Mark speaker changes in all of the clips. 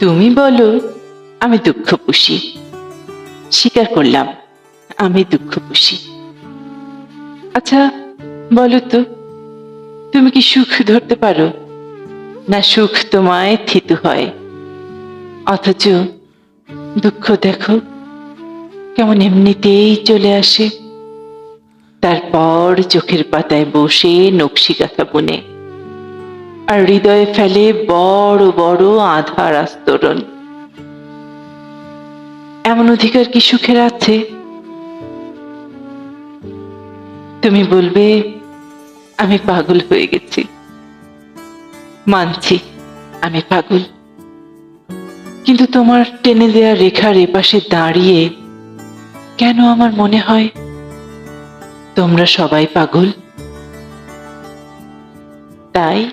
Speaker 1: তুমি বলো, আমি দুঃখ পুষি। স্বীকার করলাম, আমি দুঃখ পুষি। আচ্ছা বলো তো, তুমি কি সুখ ধরতে পারো? না সুখ তোমায় থিতু হয়? অথচ দুঃখ দেখো, কেমন এমনিতেই চলে আসে। তারপর চোখের পাতায় বসে নকশি কাঁথা বুনে। আর হৃদয়ে ফেলে বড় বড় আধার আস্তরণ। এমন অধিকার কি সুখের আছে? তুমি বলবে, আমি পাগল হয়ে গেছি। মানছি, আমি পাগল। কিন্তু তোমার টেনে দেয়া রেখার এপাশে দাঁড়িয়ে কেন আমার মনে হয় তোমরা সবাই পাগল? তাই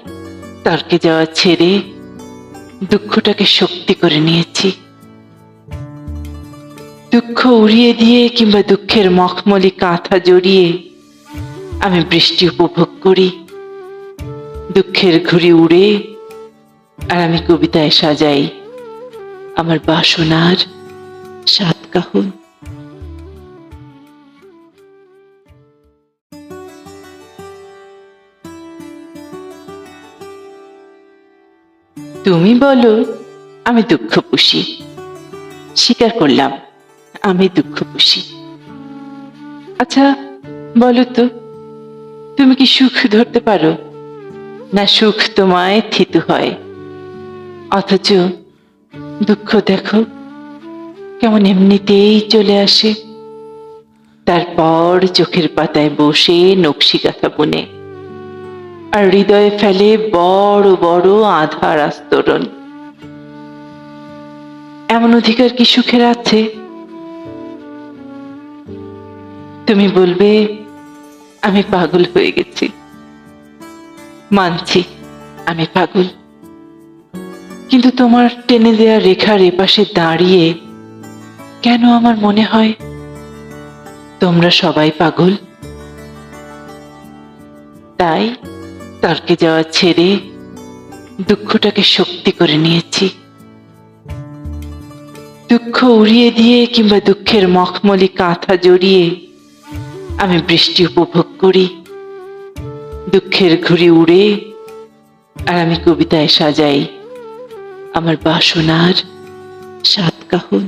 Speaker 1: তর্কে যাওয়া ছেড়ে দুঃখটাকে শক্তি করে নিয়েছি। দুঃখ উড়িয়ে দিয়ে কিংবা দুঃখের মখমলি কাঁথা জড়িয়ে আমি বৃষ্টি উপভোগ করি। দুঃখের ঘুড়ি উড়ে আর আমি কবিতায় সাজাই আমার বাসনার সাত কাহন। তুমি বলো, আমি দুঃখ পুষি। স্বীকার করলাম, আমি দুঃখ পুষি। আচ্ছা বলো তো, তুমি কি সুখ ধরতে পারো? না সুখ তোমায় থিতু হয়? অথচ দুঃখ দেখো, কেমন এমনিতেই চলে আসে। তারপর চোখের পাতায় বসে নকশি কাঁথা বুনে। আর হৃদয়ে ফেলে বড় বড় আধার আস্তরণ। এমন অধিকার কি সুখের আছে? তুমি বলবে, আমি পাগল হয়ে গেছি। মানছি, আমি পাগল। কিন্তু তোমার টেনে দেয়া রেখার এপাশে দাঁড়িয়ে কেন আমার মনে হয় তোমরা সবাই পাগল? তাই তর্কে যাওয়া ছেড়ে দুঃখটাকে শক্তি করে নিয়েছি। দুঃখ উড়িয়ে দিয়ে কিংবা দুঃখের মখমলি কাঁথা জড়িয়ে আমি বৃষ্টি উপভোগ করি। দুঃখের ঘুড়ি উড়ে আর আমি কবিতায় সাজাই আমার বাসনার সাত কাহন।